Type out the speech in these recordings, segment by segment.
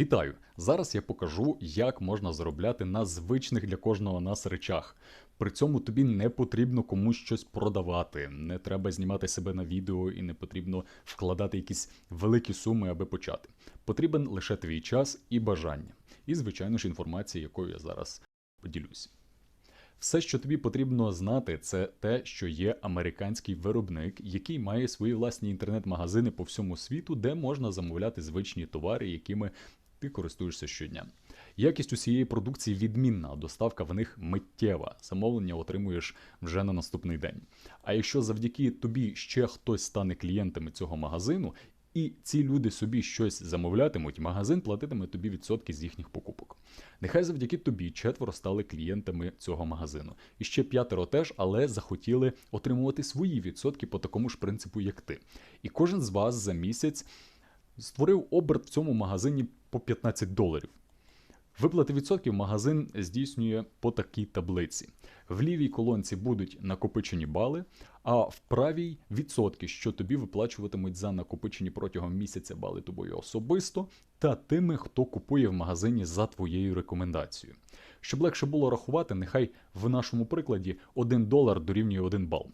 Вітаю! Зараз я покажу, як можна заробляти на звичних для кожного нас речах. При цьому тобі не потрібно комусь щось продавати, не треба знімати себе на відео і не потрібно вкладати якісь великі суми, аби почати. Потрібен лише твій час і бажання. І, звичайно ж, інформація, якою я зараз поділюсь. Все, що тобі потрібно знати, це те, що є американський виробник, який має свої власні інтернет-магазини по всьому світу, де можна замовляти звичні товари, якими ти користуєшся щодня. Якість усієї продукції відмінна, доставка в них миттєва. Замовлення отримуєш вже на наступний день. А якщо завдяки тобі ще хтось стане клієнтами цього магазину, і ці люди собі щось замовлятимуть, магазин платитиме тобі відсотки з їхніх покупок. Нехай завдяки тобі четверо стали клієнтами цього магазину. І ще п'ятеро теж, але захотіли отримувати свої відсотки по такому ж принципу, як ти. І кожен з вас за місяць створив оберт в цьому магазині по 15 доларів. Виплати відсотків магазин здійснює по такій таблиці. В лівій колонці будуть накопичені бали, а в правій відсотки, що тобі виплачуватимуть за накопичені протягом місяця бали тобою особисто, та тими, хто купує в магазині за твоєю рекомендацією. Щоб легше було рахувати, нехай в нашому прикладі 1 долар дорівнює 1 бал.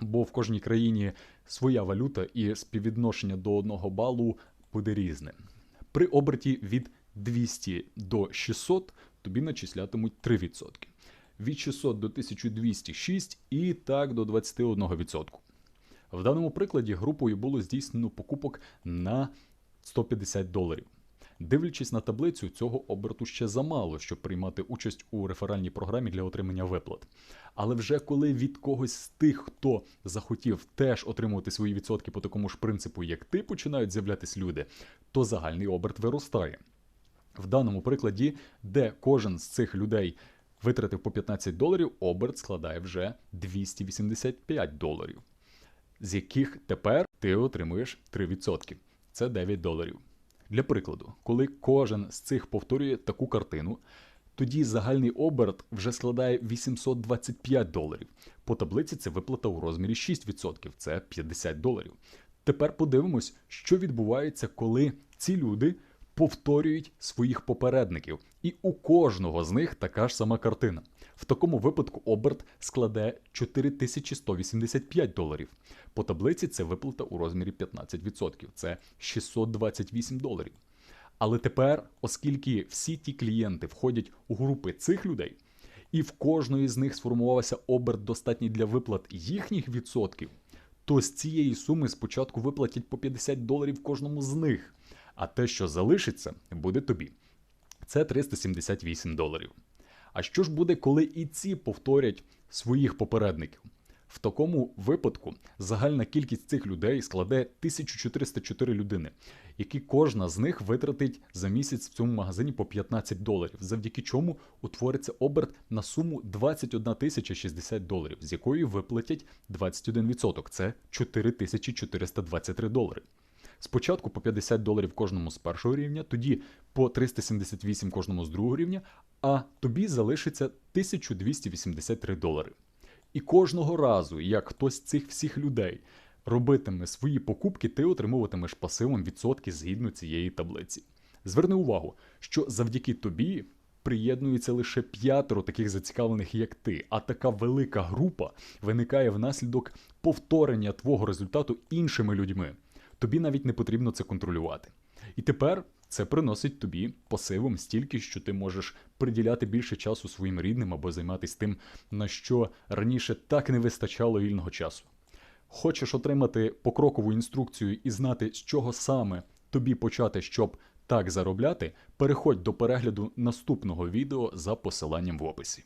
Бо в кожній країні своя валюта і співвідношення до 1 балу буде різне. При оберті від 200 до 600 тобі начислятимуть 3%. Від 600 до 1206 і так до 21%. В даному прикладі групою було здійснено покупок на 150 доларів. Дивлячись на таблицю, цього оберту ще замало, щоб приймати участь у реферальній програмі для отримання виплат. Але вже коли від когось з тих, хто захотів теж отримувати свої відсотки по такому ж принципу, як ти, починають з'являтись люди, то загальний оберт виростає. В даному прикладі, де кожен з цих людей витратив по 15 доларів, оберт складає вже 285 доларів, з яких тепер ти отримуєш 3%. Це 9 доларів. Для прикладу, коли кожен з цих повторює таку картину, тоді загальний оберт вже складає 825 доларів. По таблиці це виплата у розмірі 6%, це 50 доларів. Тепер подивимось, що відбувається, коли ці люди повторюють своїх попередників, і у кожного з них така ж сама картина. В такому випадку оберт складе 4185 доларів. По таблиці це виплата у розмірі 15%, це 628 доларів. Але тепер, оскільки всі ті клієнти входять у групи цих людей, і в кожної з них сформувався оберт достатній для виплат їхніх відсотків, то з цієї суми спочатку виплатять по 50 доларів кожному з них а те, що залишиться, буде тобі. Це 378 доларів. А що ж буде, коли і ці повторять своїх попередників? В такому випадку загальна кількість цих людей складе 1404 людини, які кожна з них витратить за місяць в цьому магазині по 15 доларів, завдяки чому утвориться оберт на суму 21 тисяча 60 доларів, з якої виплатять 21%. Це 4423 долари. Спочатку по 50 доларів кожному з першого рівня, тоді по 378 кожному з другого рівня, а тобі залишиться 1283 долари. І кожного разу, як хтось з цих всіх людей робитиме свої покупки, ти отримуватимеш пасивом відсотки згідно цієї таблиці. Зверни увагу, що завдяки тобі приєднується лише п'ятеро таких зацікавлених, як ти, а така велика група виникає внаслідок повторення твого результату іншими людьми тобі навіть не потрібно це контролювати. І тепер це приносить тобі пасивом стільки, що ти можеш приділяти більше часу своїм рідним або займатися тим, на що раніше так не вистачало вільного часу. Хочеш отримати покрокову інструкцію і знати, з чого саме тобі почати, щоб так заробляти, переходь до перегляду наступного відео за посиланням в описі.